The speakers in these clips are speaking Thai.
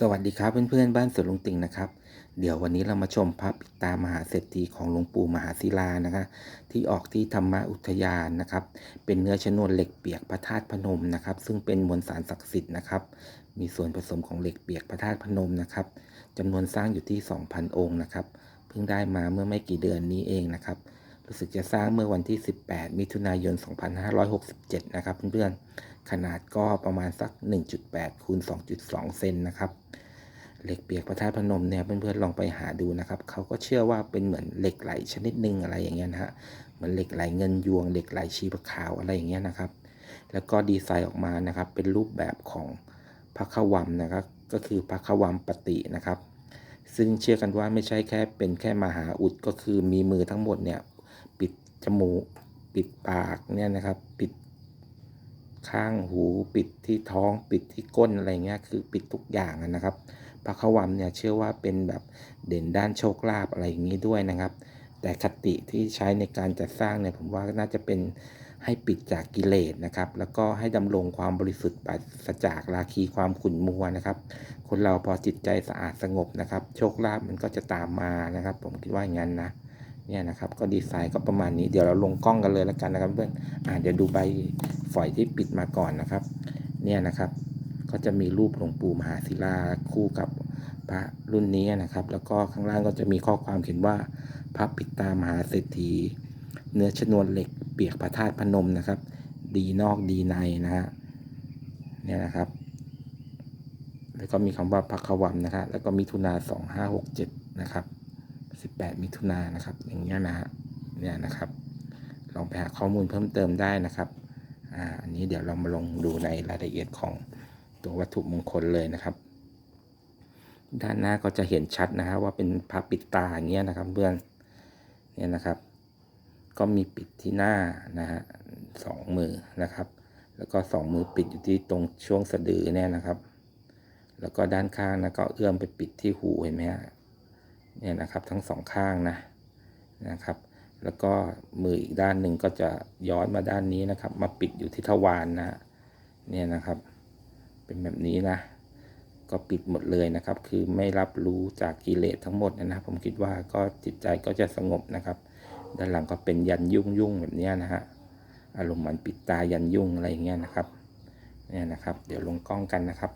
สวัสดีครับเพื่อนๆ บ้านสวนลุงติ่งนะครับ เดี๋ยววันนี้เรามาชมพระปิตามหาเศรษฐีของหลวงปู่มหาศิลานะคะ ที่ออกที่ธรรมอุทยานนะครับ เป็นเนื้อชนวนเหล็กเปียกพระธาตุพนมนะครับ ซึ่งเป็นมวลสารศักดิ์สิทธิ์นะครับ มีส่วนผสมของเหล็กเปียกพระธาตุพนมนะครับจำนวนสร้างอยู่ที่ 2,000 องค์นะครับ เพิ่งได้มาเมื่อไม่กี่เดือนนี้เองนะครับ รู้สึกจะสร้างเมื่อวันที่ 18 มิถุนายน 2567 นะครับเพื่อนๆ ขนาดก็ประมาณสัก 1.8 คูณ 2.2 เซนนะครับ เหล็กเปียกพระธาตุพนมเนี่ยเพื่อนๆ ลองไปหาดูนะครับ เขาก็เชื่อว่าเป็นเหมือนเหล็กไหลชนิดหนึ่งอะไรอย่างเงี้ยนะฮะ เหมือนเหล็กไหลเงินยวง เหล็กไหลชีพขาวอะไรอย่างเงี้ยนะครับ แล้วก็ดีไซน์ออกมานะครับ เป็นรูปแบบของพระขวัมนะครับ ก็คือพระขวัมปฏินะครับ ซึ่งเชื่อกันว่าไม่ใช่แค่เป็นแค่มหาอุดก็คือมีมือทั้งหมดเนี่ย จมูก ปิดปากเนี่ยนะครับ ปิดข้างหูปิดที่ท้องปิดที่ก้นอะไรเงี้ยคือปิดทุกอย่างนะครับพระขวัมเนี่ยเชื่อว่าเป็นแบบเด่นด้านโชคลาภอะไรอย่างนี้ด้วยนะครับ แต่คติที่ใช้ในการจัดสร้างเนี่ยผมว่าน่าจะเป็นให้ปิดจากกิเลสนะครับ แล้วก็ให้ดำรงความบริสุทธิ์ปราศจากราคีความขุ่นมัวนะครับ คนเราพอจิตใจสะอาดสงบนะครับ โชคลาภมันก็จะตามมานะครับ ผมคิดว่าอย่างนั้นนะ เนี่ยนะครับก็ดีไซน์ก็ประมาณนี้เดี๋ยวเราลงกล้องกันเลยแล้วกันนะครับเพื่อนอ่าเดี๋ยวดูใบฝอยที่ปิดมาก่อนนะครับ เนี่ยนะครับ ก็จะมีรูปหลวงปู่มหาศิลาคู่กับพระรุ่นนี้นะครับ แล้วก็ข้างล่างก็จะมีข้อความเขียนว่าพระปิดตามหาเศรษฐี เนื้อชนวนเหล็กเปียกพระธาตุพนมนะครับ ดีนอกดีในนะฮะเนี่ยนะครับ แล้วก็มีคำว่าพักขวัมนะครับแล้วก็มิถุนาสองห้าหกเจ็ดนะครับ สิบแปดมิถุนายนะครับ อย่างเงี้ยนะฮะเนี่ยนะครับ ลองไปหาข้อมูลเพิ่มเติมได้นะครับอ่าอันนี้เดี๋ยวเรามาลงดูในรายละเอียดของตัววัตถุมงคลเลยนะครับ ด้านหน้าก็จะเห็นชัดนะฮะว่าเป็นพระปิดตาอย่างเงี้ยนะครับเพื่อนเนี่ยนะครับ ก็มีปิดที่หน้านะฮะสองมือนะครับ แล้วก็สองมือปิดอยู่ที่ตรงช่วงสะดือเนี่ยนะครับ แล้วก็ด้านข้างนะก็เอื้อมไปปิดที่หูเห็นไหมฮะ เนี่ยนะครับทั้งสองข้างนะนะครับ แล้วก็มืออีกด้านหนึ่งก็จะย้อนมาด้านนี้นะครับ มาปิดอยู่ที่ทวารนนะเนี่ยนะครับ เป็นแบบนี้นะ ก็ปิดหมดเลยนะครับ คือไม่รับรู้จากกิเลสทั้งหมดนะนะผมคิดว่าก็จิตใจก็จะสงบนะครับ ด้านหลังก็เป็นยันยุ่งยุ่งแบบนี้นะฮะอารมณ์มือนปิดตายันยุ่งอะไรอย่างเงี้ยนะครับเนี่ยนะครับ เดี๋ยวลงกล้องกันนะครับ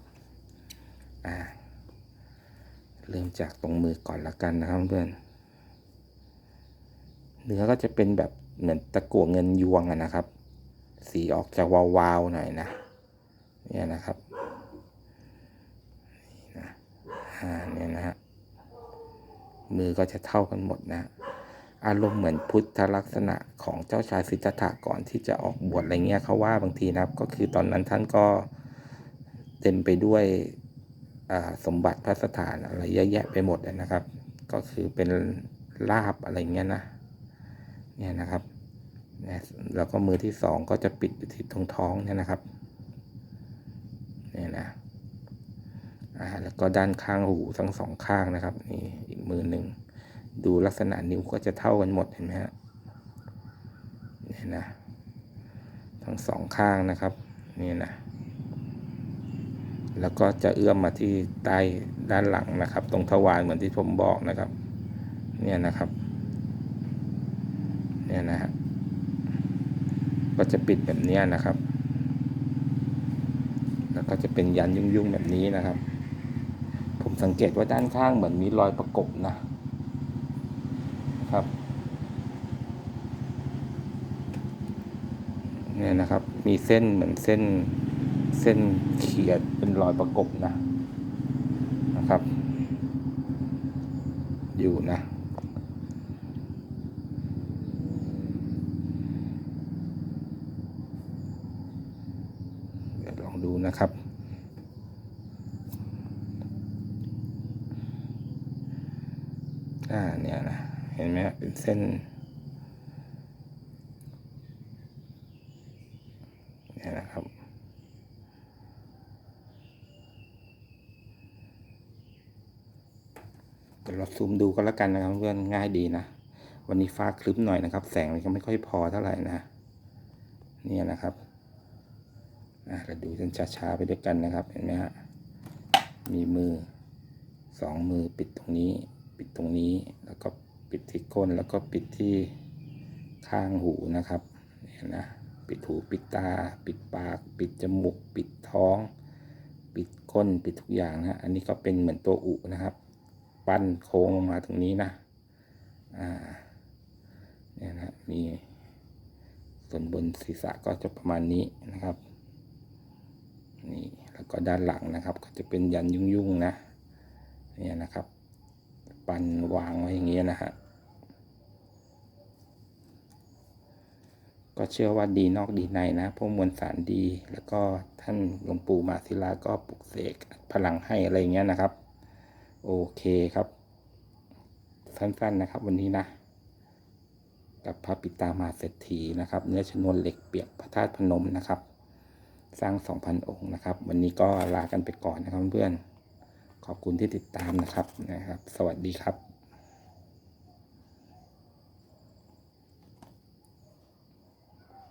อ่า เริ่มจากตรงมือก่อนละกันนะครับเพื่อนเนื้อก็จะเป็นแบบเหมือนตะกั่วเงินยวงอะนะครับ สีออกจะวาวๆหน่อยนะเนี่ยนะครับอ่าเนี่ยนะฮะมือก็จะเท่ากันหมดนะ อารมณ์เหมือนพุทธลักษณะของเจ้าชายสิทธัตถะก่อนที่จะออกบวชอะไรเงี้ยเขาว่าบางทีนะครับ ก็คือตอนนั้นท่านก็เต็มไปด้วย สมบัติพระสถานอะไรเยอะแยะไปหมดนะครับ ก็คือเป็นลาบอะไรเงี้ยนะเนี่ยนะครับแล้วก็มือที่สองก็จะปิดอยู่ที่ตรงท้องเนี่ยนะครับเนี่ยนะอ่าแล้วก็ด้านข้างหูทั้งสองข้างนะครับนี่อีกมือหนึ่งดูลักษณะนิ้วก็จะเท่ากันหมดเห็นไหมฮะเนี่ยนะทั้งสองข้างนะครับนี่นะ แล้วก็จะเอื้อมมาที่ใต้ด้านหลังนะครับ ตรงทวารเหมือนที่ผมบอกนะครับ เนี่ยนะครับ เนี่ยนะฮะก็จะปิดแบบนี้นะครับ แล้วก็จะเป็นยันยุ่งๆแบบนี้นะครับ ผมสังเกตว่าด้านข้างเหมือนมีรอยประกบนะครับ เนี่ยนะครับ มีเส้นเหมือนเส้น เส้นเขียดเป็นรอยประกบนะนะครับ อยู่นะลองดูนะครับอ่าเนี่ยนะ เห็นไหมเป็นเส้นเนี่ยนะครับ เราซูมดูก็แล้วกันนะครับเพื่อนง่ายดีนะ วันนี้ฟ้าคลึ้มหน่อยนะครับ แสงมันก็ไม่ค่อยพอเท่าไหร่นะเนี่ยนะครับเราดูกันช้าๆไปด้วยกันนะครับ เห็นไหมฮะมีมือสองมือปิดตรงนี้ ปิดตรงนี้แล้วก็ปิดที่ก้นแล้วก็ปิดที่ข้างหูนะครับเนี่ยนะปิดหูปิดตา ปิดปาก ปิดจมูก ปิดท้อง ปิดก้นปิดทุกอย่างนะฮะอันนี้ก็เป็นเหมือนตัวอุนะครับ ปั้นโค้งลงมาตรงนี้นะ อ่า เนี่ยนะมีส่วนบนศีรษะก็จะประมาณนี้นะครับ นี่แล้วก็ด้านหลังนะครับ ก็จะเป็นยันยุ่งๆนะ เนี่ยนะครับ ปั้นวางไว้อย่างเงี้ยนะฮะก็เชื่อว่าดีนอกดีในนะ พวกมวลสารดี แล้วก็ท่านหลวงปู่มาศิลาก็ปลุกเสกพลังให้อะไรเงี้ยนะครับ โอเคครับ สั้นๆนะครับ วันนี้นะ กับพระปิตามาเศรษฐีนะครับ เนื้อชนวนเหล็กเปียกพระธาตุพนมนะครับ สร้าง 2,000 องค์นะครับ วันนี้ก็ลากันไปก่อนนะครับเพื่อนขอบคุณที่ติดตามนะครับนะครับ สวัสดีครับ